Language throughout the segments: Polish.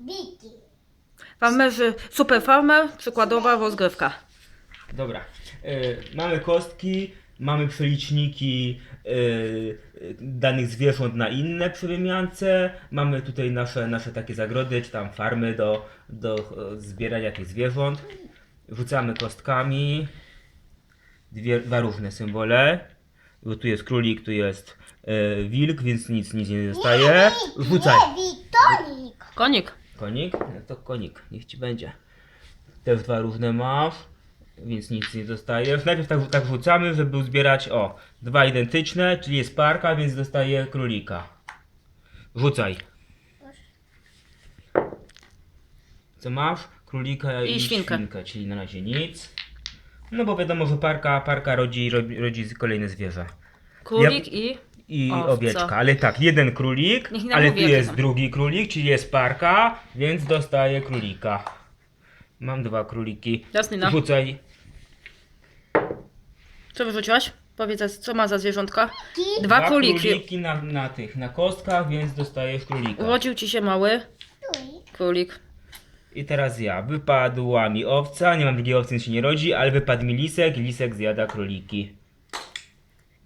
Wiki. Farmerzy, super farmer, przykładowa rozgrywka. Dobra. Y, mamy kostki, mamy przeliczniki y, danych zwierząt na inne przy wymiance. Mamy tutaj nasze, nasze takie zagrody, czy tam farmy do, do e, zbierania tych zwierząt. Rzucamy kostkami. Dwie, dwa różne symbole. Bo tu jest królik, tu jest e, wilk, więc nic, nic nie zostaje. Rzucaj. Nie. Konik. Konik? No to konik, niech ci będzie. Też dwa różne masz, więc nic nie dostajesz. Najpierw tak, tak rzucamy, żeby uzbierać, o, dwa identyczne, czyli jest parka, więc dostaje królika. Rzucaj. Co masz? Królika i, I świnkę. czyli na razie nic. No bo wiadomo, że parka, parka rodzi, rodzi, rodzi kolejne zwierzę. Królik i... I Owca. owieczka, ale tak, jeden królik, Niech nam ale tu mówi, jakie jest są. drugi królik, czyli jest parka, więc dostaje królika. Mam dwa króliki. Jasnina. Rzucaj. Co wyrzuciłaś? Powiedz, co ma za zwierzątka? Ki. Dwa króliki. króliki na, na tych, na kostkach, więc dostajesz królika. Urodził ci się mały królik. I teraz ja. Wypadła mi owca, nie mam drugiej owcy, więc się nie rodzi, ale wypadł mi lisek i lisek zjada króliki.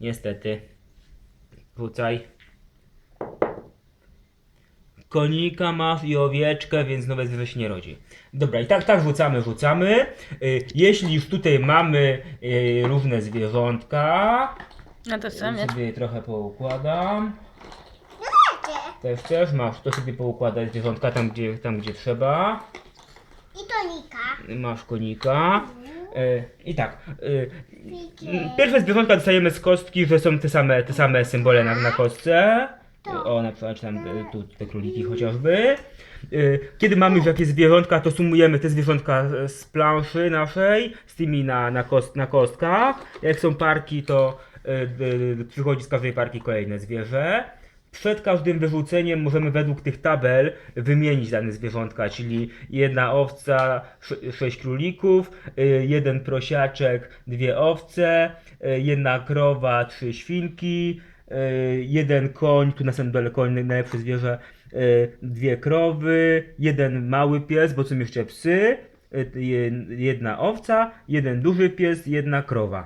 Niestety. Rzucaj. Konika masz i owieczkę, więc nowe zwierzę się nie rodzi. Dobra, i tak, tak rzucamy, rzucamy. Y, jeśli już tutaj mamy y, różne zwierzątka, też chcę, nie? sobie je trochę poukładam. Też chcesz? Masz, to sobie poukładać zwierzątka tam, gdzie, tam, gdzie trzeba. I tonika. Masz konika. E, I tak. E, pierwsze zwierzątka dostajemy z kostki, że są te same, te same symbole na, na kostce. O, na przykład tam e, tu te króliki chociażby. E, Kiedy mamy już jakieś zwierzątka, to sumujemy te zwierzątka z planszy naszej, z tymi na, na, kost, na kostkach. Jak są parki, to e, d- d- przychodzi z każdej parki kolejne zwierzę. Przed każdym wyrzuceniem możemy według tych tabel wymienić dane zwierzątka, czyli jedna owca, sz- sześć królików, y, jeden prosiaczek, dwie owce, y, jedna krowa, trzy świnki, y, jeden koń, tu na samym dole koń, najlepsze zwierzę, dwie krowy, jeden mały pies, bo są jeszcze psy, je- jedna owca, jeden duży pies, jedna krowa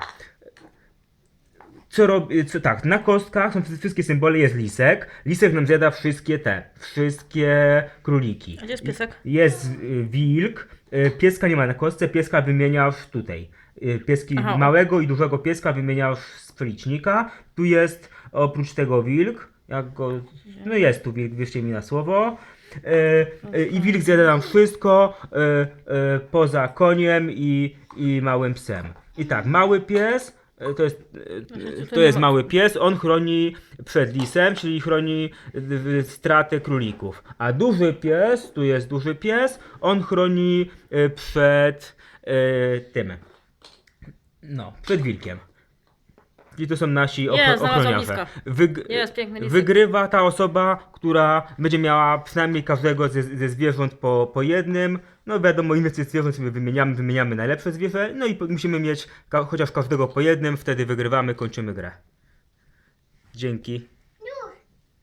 co robi, co, tak, na kostkach są wszystkie symbole, jest lisek. Lisek nam zjada wszystkie te, wszystkie króliki. A gdzie jest piesek? Jest y, wilk, y, pieska nie ma na kostce, pieska wymieniasz tutaj. Y, Pieski Aha. małego i dużego pieska wymieniasz z przelicznika. Tu jest oprócz tego wilk, jak go, no jest tu wilk, wierzcie mi na słowo. Y, y, I wilk zjada nam wszystko y, y, poza koniem i, i małym psem. I tak, mały pies to jest, Znaczy, to jest mały pies, on chroni przed lisem, czyli chroni straty królików. A duży pies, tu jest duży pies, on chroni y, przed tym. No, przed wilkiem. I to są nasi ochro- Jest, znalazłam ochroniarze. Wyg- Jest, piękny lisek. Wygrywa ta osoba, która będzie miała przynajmniej każdego ze, ze zwierząt po, po jednym. No wiadomo, tych zwierząt sobie wymieniamy, wymieniamy najlepsze zwierzę. No i po- musimy mieć ka- chociaż każdego po jednym, wtedy wygrywamy, kończymy grę. Dzięki.